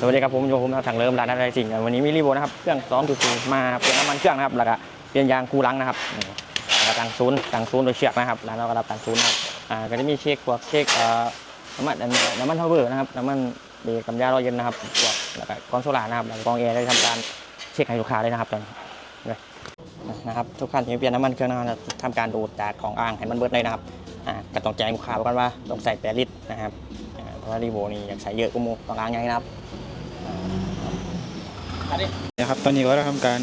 สวัสดีครับผมโยผมทางเริ่มร้านอะไรสิ่งวันนี้มีรีโวนะครับเครื่องซ้อมถูกๆมาเปลี่ยนน้ำมันเครื่องนะครับแล้วก็เปลี่ยนยางคูลังนะครับนี่แล้วก็ตั้งศูนย์ตั้งศูนย์โดยเชือกนะครับแล้วเราก็รับตั้งศูนย์นะครับอ่าก็จะมีเช็คพวกเช็คน้ำมันน้ำมันเทเบอร์นะครับน้ำมันเบรกกำยาล้อเย็นนะครับพวกแล้วก็กองโซล่านะครับแล้วก็กองแอร์ได้ทำการเช็คให้ลูกค้าเลยนะครับตอนนี้เลยนะครับทุกคันที่เปลี่ยนน้ำมันเครื่องนะครับทำการดูดจากของอ่างให้มันเบิดเลยนะครับอ่าก็ต้องแจ้งลูกค้าไว้ก่อนว่าต้องใส่แปดลิตรนะครับเพราะว่ารีโวนี่อยากใส่เยอะกว่าหมูต้องอ่างใหญ่นะครับ นะครับตอนนี้ก็เราทำการ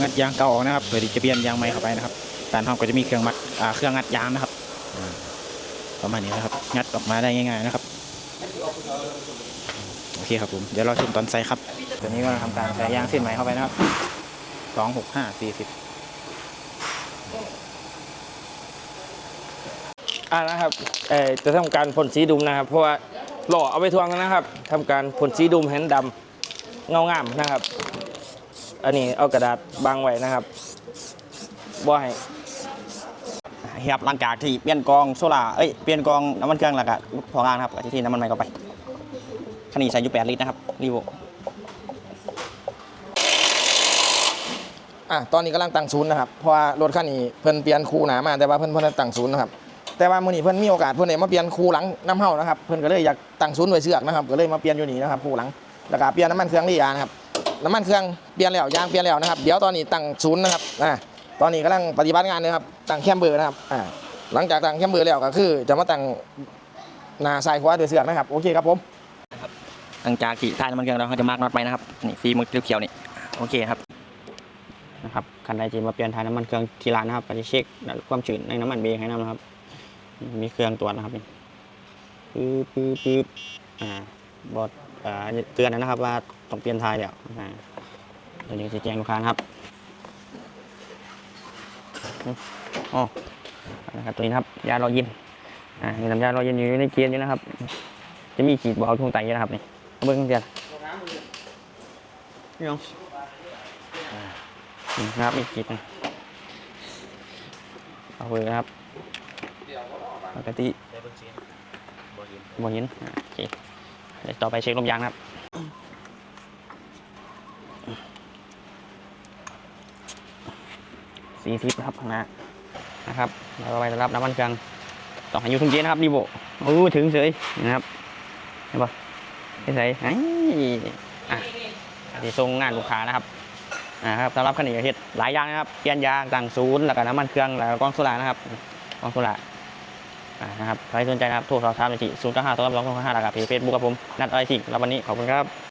งัดยางเก่าออกนะครับเพื่อที่จะเปลี่ยนยางใหม่เข้าไปนะครับการทำก็จะมีเครื่องมัดเครื่องงัดยางนะครับประมาณนี้นะครับ งัดออกมาได้ง่ายๆนะครับโอเคครับผมเดี๋ยวเราชมตอนใส่ครับตัวนี้ก็ทำการใส่ยางเส้นใหม่เข้าไปนะครับสองหกห้าสี่สิบอ่านะครับเอ่อจะทำการพ่นสีดุมนะครับ เพราะว่า หล่อเอาไปทวงนะครับทำการพ่นสีดุมให้มันดำเงางามนะครับ อันนี้เอากระดาษบางไว้นะครับบ่ให้เฮียบหลังจากที่เปลี่ยนกองโซล่าเอ้ยเปลี่ยนกองน้ำมันเครื่องแล้วก็ลูกพองอ่างนะครับก็จะที่น้ำมันใหม่เข้าไปคันนี้ใส่อยู่8ลิตรนะครับรีโวอะตอนนี้กำลังตั้งศูนย์นะครับเพราะว่ารถคันนี้เพิ่นเปลี่ยนคูหนามาแต่ว่าเพิ่นเพิ่นตั้งศูนย์นะครับ แต่ว่ามื้อนี้เพิ่นมีโอกาสเพิ่นได้มาเปลี่ยนคูหลังน้ำเฮานะครับเพิ่นก็เลยอยากตั้งศูนย์ไว้เชือกนะครับก็เลยมาเปลี่ยนอยู่นี่นะครับคูหลังแล้วก็เปลี่ยนน้ำมันเครื่องที่ยางนะครับน้ำมันเครื่องเปลี่ยนแล้วยางเปลี่ยนแล้วนะครับเดี๋ยวตอนนี้ตั้งศูนย์นะครับอ่าตอนนี้กำลังปฏิบัติงานนะครับตั้งแคมเบอร์นะครับอ่าหลังจากตั้งแคมเบอร์แล้วก็คือ จะมาตั้งหน้าซ้ายขวาด้วยเสือกนะครับโอเคครับผมหลังจากที่ท้ายน้ำมันเครื่องเราเขาจะมาร์กน็อตไปนะครับนี่ฟีมือเขียวๆนี่โอเคครับนะครับคันใดที่มาเปลี่ยนท้ายน้ำมันเครื่องที่ร้านนะครับก็จะเช็คความชื้นในน้ำมันเบรกให้นำนะครับ มีเครื่องตรวจนะครับนี่ปึ๊บปึ๊บปึ๊บอ่าบอดอ่าเตือนนะครับว่าต้องเปลี่ยนท้ายแล้วอ่าเดี๋ยวจะแจ้งลูกค้านะครับอ๋อนะครับตัวนี้นะครับยาเรายินอ่ามีน้ำยาเรายินอยู่ในเกียร์นี้นะครับ จะมีขีดบอกเอาทุ่งไตอยู่นะครับนี่เอาเบิ้งเดียวนี่น้องอ่านี่นะครับมีขีดหนึ่งเอาเบอร์นะครับ ปกติบนยินอ่าโอเคเดี๋ยวต่อไปเช็คลมยางนะครับสี่สิบนะครับข้างหน้านะครับแล้วก็ไปรับน้ำมันกลางต้องให้อยู่ทุ่งเย็นนะครับดีโบโอ้ถึงเฉยนะครับเห็นปะไอ้ใส่ไอ้อะอันนี้ส่งงานลูกค้านะครับอ่าครับสำหรับคันนี้ก็เฮ็ดหลายอย่างนะครับเปลี่ยนยางต่างศูนย์แล้วก็น้ำมันเครื่องแล้วก็กล้องโซล่านะครับกล้องโซล่าอ่า นะครับใครสนใจนะครับโทรสอบถามได้ที่ศูนย์เก้าห้าตัวรับรองสองห้าแล้วก็เพจเฟซบุ๊กครับผมนัดอะไรสิ่งแล้ววันนี้ขอบคุณครับ